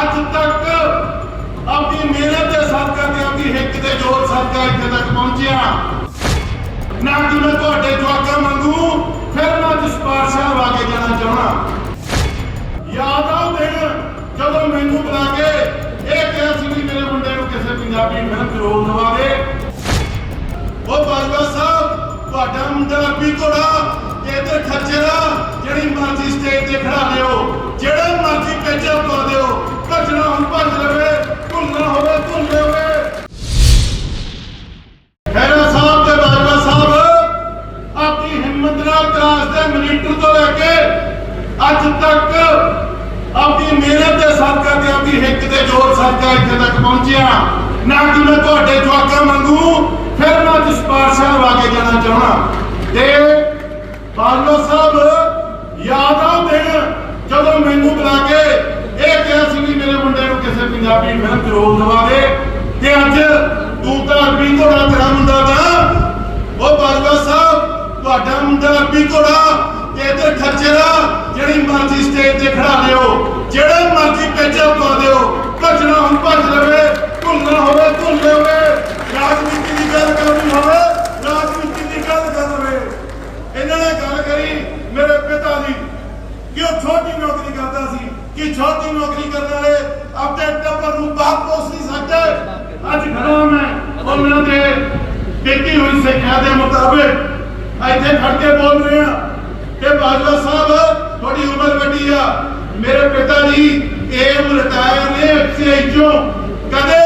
ਅੱਜ ਤੱਕ ਆਪਣੀ ਮਿਹਨਤ ਦੇ ਸਦਕਾ ਤੇ, ਆਪਣੀ ਹਿੱਕ ਦੇ ਜ਼ੋਰ ਸਦਕਾ ਇੱਥੇ ਤੱਕ ਪਹੁੰਚਿਆ। ਨਾ ਕਿ ਮੈਂ ਤੁਹਾਡੇ ਜਵਾਕਾਂ ਵਾਂਗੂ ਫਿਰ ਮੈਂ ਜਸਪਾਲ ਸਾਹਿਬ ਆ ਕੇ ਜਾਣਾ ਚਾਹਣਾ ਯਾਦ ਆ ਦਿਨ ਜਦੋਂ ਮੈਨੂੰ ਬੁਲਾ ਕੇ ਇਹ ਕਿਹਾ ਸੀ ਵੀ ਮੇਰੇ ਮੁੰਡੇ ਨੂੰ ਕਿਸੇ ਪੰਜਾਬੀ ਮਿਹਨਤ 'ਚ ਰੋਲ ਦਵਾ ਉਹ ਬਾਜਵਾ ਸਾਹਿਬ, ਤੁਹਾਡਾ ਮੁੰਡਾ ਅੱਬੀ ਘੋੜਾ ਇਧਰ ਖੱਜਰਾ ਜਿਹੜੀ ਮਰਜ਼ੀ ਸਟੇਜ ਤੇ ਖੜਾ ਲਿਓ ਜਿਹੜਾ ਮਰਜ਼ੀ ਪੇਚਾ ਪਾ ਦਿਓ ਭੱਜਣਾ ਹੁਣ ਭੱਜ ਲਵੇ ਭੁੱਲਣਾ ਹੋਵੇ ਭੁੱਲ ਲਵੇ ਖੈਰਾ ਸਾਹਿਬ ਤੇ ਬਾਜਵਾ ਸਾਹਿਬ, ਆਪਣੀ ਹਿੰਮਤ ਨਾਲ ਕਲਾਸ ਦੇ ਮਨੀਟਰ ਤੋਂ ਲੈ ਕੇ ਅੱਜ ਤੱਕ ਆਪਣੀ ਮਿਹਨਤ ਦੇ ਸਦਕਾ ਤੇ ਆਪਣੀ ਹਿੱਕ ਦੇ ਜ਼ੋਰ ਸਦਕਾ ਇੱਥੇ ਤੱਕ ਪਹੁੰਚਿਆ। ਨਾ ਕਿ ਮੈਂ ਤੁਹਾਡੇ ਜਵਾਕਾਂ ਮੰਗੂ ਫਿਰ ਮੈਂ ਜਸਪਾਲ ਸਾਹਿਬ ਆ ਕੇ ਜਾਣਾ ਚਾਹਣਾ ਤੇ ਬਾਜਵਾ ਸਾਹਿਬ ਯਾਦ ਆ ਉਹ ਦਿਨ ਜਦੋਂ ਮੈਨੂੰ ਬੁਲਾ ਕੇ ਇਹ ਕਿਹਾ ਸੀ ਵੀ ਮੇਰੇ ਮੁੰਡੇ ਨੂੰ ਕਿਸੇ ਪੰਜਾਬੀ ਫਿਲਮ 'ਚ ਰੋਲ ਦਵਾ ਤੇ ਅੱਜ ਤੂੰ ਤਾਂ ਅਰਬੀ ਘੋੜਾ ਤੇਰਾ ਮੁੰਡਾ ਦਾ ਉਹ ਬਾਲਵਾ ਸਾਹਿਬ, ਤੁਹਾਡਾ ਮੁੰਡਾ ਅਰਬੀ ਘੋੜਾ ਤੇ ਇਧਰ ਖੱਜਰਾ ਜਿਹੜੀ ਮਰਜ਼ੀ ਸਟੇਜ ਤੇ ਖੜਾ ਲਿਓ ਜਿਹੜਾ ਮਰਜ਼ੀ ਪੇਚਾ ਪਾ ਦਿਓ, ਭੱਜਣਾ ਹੁਣ ਭੱਜ ਲਵੇ, ਭੁੱਲਣਾ ਹੋਵੇ, ਭੁੱਲ ਲਵੇ, ਰਾਜਨੀਤੀ ਦੀ ਗੱਲ ਕਰਨੀ ਹੋਵੇ, ਰਾਜਨੀਤੀ ਦੀ ਗੱਲ ਕਰ ਲਵੇ। ਇਹਨਾਂ ਨੇ ਗੱਲ ਕਰੀ ਮੇਰੇ ਪਿਤਾ ਦੀ ਕਿ ਉਹ ਛੋਟੀ ਨੌਕਰੀ ਕਰਦਾ ਸੀ, ਕਿ ਛੋਟੀ ਨੌਕਰੀ ਕਰਨ ਵਾਲੇ ਆਪਣੇ ਟੱਬਰ ਨੂੰ ਬਾਹਰ ਪੋਸ ਨਹੀਂ ਸਕਦੇ। ਅੱਜ ਖੜਾ ਮੈਂ। ਉਹਨਾਂ ਦੇ ਦਿੱਤੀ ਹੋਈ ਸਿੱਖਿਆ ਦੇ ਮੁਤਾਬਿਕ ਇੱਥੇ ਖੜ ਕੇ ਬੋਲ ਰਹੇ ਕਿ ਬਾਜਵਾ ਸਾਹਿਬ, ਤੁਹਾਡੀ ਉਮਰ ਵੱਡੀ ਆ। ਮੇਰੇ ਪਿਤਾ ਜੀ ਏਮ ਰਿਟਾਇਰ ਨੇ ਐਫਸੀਆਈ ਚੋਂ। ਕਦੇ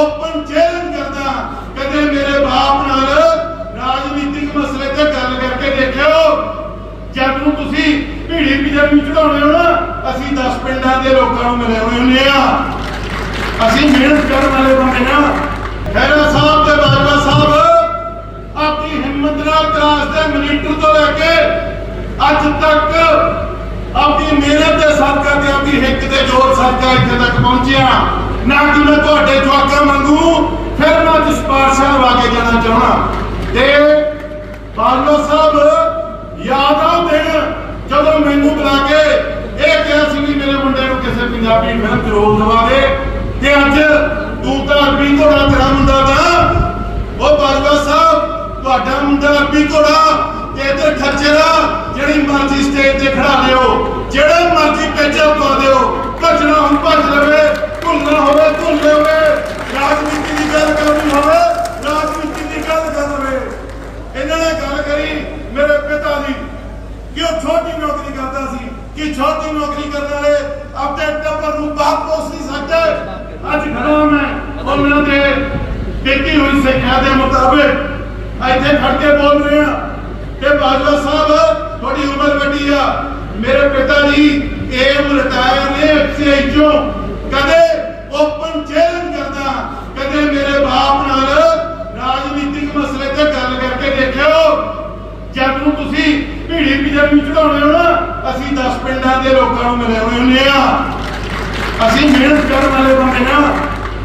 ਓਪਨ ਚੈਲੰਜ ਕਰਦਾ, ਕਦੇ ਮੇਰੇ ਬਾਪ ਨਾਲ ਰਾਜਨੀਤਿਕ ਮਸਲੇ ਤੇ ਗੱਲ ਕਰਕੇ ਦੇਖਿਓ। ਜਦ ਨੂੰ ਤੁਸੀਂ ਭੀੜੀ ਪੰਜਾਬੀ ਚੜਾਉਣੇ ਹੋ ਨਾ ਅਸੀਂ 10 ਪਿੰਡਾਂ ਦੇ ਲੋਕਾਂ ਨੂੰ ਮਿਲੇ ਹੋਏ ਹੁੰਦੇ ਆ। ਅਸੀਂ ਮਿਹਨਤ ਕਰਨ ਵਾਲੇ ਬੰਦੇ ਨਾ ਖੈਰਾ ਸਾਹਿਬ ਤੇ ਬਾਜਵਾ ਸਾਹਿਬ, ਆਪਣੀ ਹਿੰਮਤ ਨਾਲ ਕਲਾਸ ਦੇ ਮਨੀਟਰ ਤੋਂ ਲੈ ਕੇ ਅੱਜ ਤੱਕ ਆਪਣੀ ਮਿਹਨਤ ਦੇ ਸਦਕਾ ਤੇ ਆਪਣੀ ਹਿੱਕ ਦੇ ਜ਼ੋਰ ਸਦਕਾ ਇੱਥੇ ਤੱਕ ਪਹੁੰਚਿਆ। ਨਾ ਕਿ ਮੈਂ ਤੁਹਾਡੇ ਜਵਾਕਾਂ ਵਾਂਗੂ ਫਿਰ ਮੈਂ ਜਸਪਾਲ ਸਾਹਿਬ ਆ ਕੇ ਜਾਣਾ ਚਾਹਣਾ ਤੇ ਬਾਲੋ ਸਾਹਿਬ ਯਾਦ ਆ ਉਹ ਦਿਨ ਜਦੋਂ ਮੈਨੂੰ ਬੁਲਾ ਕੇ ਇਹ ਕਿਹਾ ਸੀ ਵੀ ਮੇਰੇ ਮੁੰਡੇ ਨੂੰ ਕਿਸੇ ਪੰਜਾਬੀ ਫਿਲਮ 'ਚ ਰੋਲ ਦਵਾ ਤੇ ਅੱਜ ਤੂੰ ਤਾਂ ਅਰਬੀ ਘੋੜਾ ਤੇਰਾ ਮੁੰਡਾ ਦਾ ਉਹ ਬਾਲਵਾ ਸਾਹਿਬ, ਤੁਹਾਡਾ ਮੁੰਡਾ ਅਰਬੀ ਘੋੜਾ ਤੇ ਇਧਰ ਖੱਜਰਾ ਜਿਹੜੀ ਮਰਜ਼ੀ ਸਟੇਜ ਤੇ ਖੜਾ ਲਿਓ ਜਿਹੜਾ ਮਰਜ਼ੀ ਪੇਚਾ ਪਾ ਦਿਓ, ਭੱਜਣਾ ਹੁਣ ਭੱਜ ਲਵੇ, ਭੁੱਲਣਾ ਹੋਵੇ, ਭੁੱਲ ਲਵੇ, ਰਾਜਨੀਤੀ ਦੀ ਗੱਲ ਕਰਨੀ ਹੋਵੇ, ਰਾਜਨੀਤੀ ਦੀ ਗੱਲ ਕਰ ਲਵੇ। ਇਹਨਾਂ ਨੇ ਗੱਲ ਕਰੀ ਮੇਰੇ ਪਿਤਾ ਦੀ, ਕਿ ਉਹ ਛੋਟੀ ਨੌਕਰੀ ਕਰਦਾ ਸੀ, ਕਿ ਛੋਟੀ ਨੌਕਰੀ ਕਰਨ ਵਾਲੇ ਆਪਣੇ ਟੱਬਰ ਨੂੰ ਬਾਹਰ ਪੋਸ ਨਹੀਂ ਸਕਦੇ ਅੱਜ ਖੜਾ ਮੈਂ ਉਹਨਾਂ ਦੇ ਦਿੱਤੀ ਹੋਈ ਸਿੱਖਿਆ ਦੇ ਇੱਥੇ ਖੜ ਕੇ ਬੋਲ ਰਹੇ ਆ ਕਿ ਬਾਜਵਾ ਸਾਹਿਬ, ਤੁਹਾਡੀ ਉਮਰ ਵੱਡੀ ਆ। ਮੇਰੇ ਪਿਤਾ ਜੀ ਏਮ ਰਿਟਾਇਰ ਨੇ ਐਫਸੀਆਈ ਚੋਂ ਕਦੇ ਓਪਨ ਚੈਲੰਜ ਕਰਦਾ, ਕਦੇ ਮੇਰੇ ਬਾਪ ਨਾਲ ਰਾਜਨੀਤਿਕ ਮਸਲੇ ਤੇ ਗੱਲ ਕਰਕੇ ਦੇਖਿਓ ਜਦ ਨੂੰ ਤੁਸੀਂ ਭੀੜੀ ਪੰਜਾਬੀ ਚੜਾਉਣੇ ਹੋ ਨਾ, ਅਸੀਂ 10 ਪਿੰਡਾਂ ਦੇ ਲੋਕਾਂ ਨੂੰ ਮਿਲੇ ਹੋਏ ਹੁੰਦੇ ਆ ਅਸੀਂ ਮਿਹਨਤ ਕਰਨ ਵਾਲੇ ਬੰਦੇ ਨਾ।